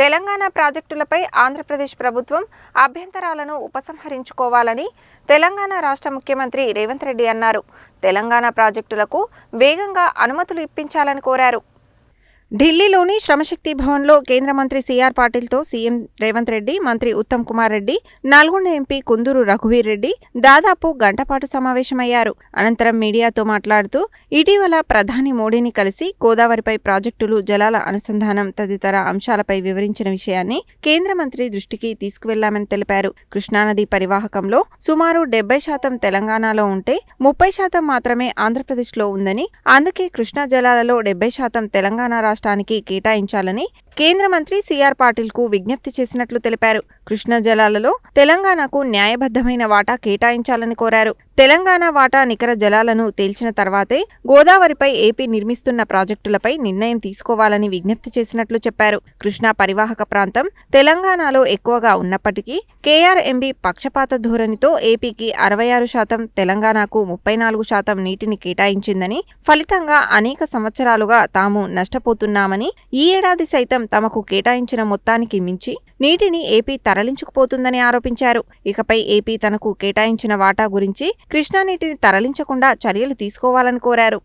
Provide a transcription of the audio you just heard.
తెలంగాణ ప్రాజెక్టులపై ఆంధ్రప్రదేశ్ ప్రభుత్వం అభ్యంతరాలను ఉపసంహరించుకోవాలని తెలంగాణ రాష్ట్ర ముఖ్యమంత్రి రేవంత్ రెడ్డి అన్నారు. తెలంగాణ ప్రాజెక్టులకు వేగంగా అనుమతులు ఇప్పించాలని కోరారు. ఢిల్లీలోని శ్రమశక్తి భవన్లో కేంద్ర మంత్రి సిఆర్ పాటిల్తో సీఎం రేవంత్ రెడ్డి మంత్రి ఉత్తమ్ కుమార్ రెడ్డి నల్గొండ ఎంపీ కుందూరు రఘువీర్ రెడ్డి దాదాపు గంటపాటు సమావేశమయ్యారు. అనంతరం మీడియాతో మాట్లాడుతూ ఇటీవల ప్రధాని మోడీని కలిసి గోదావరిపై ప్రాజెక్టులు జలాల అనుసంధానం తదితర అంశాలపై వివరించిన విషయాన్ని కేంద్ర మంత్రి దృష్టికి తీసుకువెళ్ళామని తెలిపారు. కృష్ణానది పరివాహకంలో సుమారు డెబ్బై శాతం తెలంగాణలో ఉంటే ముప్పై శాతం మాత్రమే ఆంధ్రప్రదేశ్లో ఉందని అందుకే కృష్ణా జలాలలో డెబ్బై శాతం తెలంగాణ రాష్ట్రానికి కేటాయించాలని కేంద్ర మంత్రి సిఆర్ పాటిల్కు విజ్ఞప్తి చేసినట్లు తెలిపారు. కృష్ణా జలాలలో తెలంగాణకు న్యాయబద్ధమైన వాటా కేటాయించాలని కోరారు. తెలంగాణ వాటా నికర జలాలను తేల్చిన తర్వాతే గోదావరిపై ఏపీ నిర్మిస్తున్న ప్రాజెక్టులపై నిర్ణయం తీసుకోవాలని విజ్ఞప్తి చేసినట్లు చెప్పారు. కృష్ణా పరివాహక ప్రాంతం తెలంగాణలో ఎక్కువగా ఉన్నప్పటికీ కేఆర్ఎంబీ పక్షపాత ధోరణితో ఏపీకి అరవై ఆరు శాతం తెలంగాణకు ముప్పై నాలుగు శాతం నీటిని కేటాయించిందని ఫలితంగా అనేక సంవత్సరాలుగా తాము చేస్తున్నామని ఈ ఏడాది సైతం తమకు కేటాయించిన మొత్తానికి మించి నీటిని ఏపీ తరలించుకుపోతుందని ఆరోపించారు. ఇకపై ఏపీ తనకు కేటాయించిన వాటా గురించి కృష్ణా నీటిని తరలించకుండా చర్యలు తీసుకోవాలని కోరారు.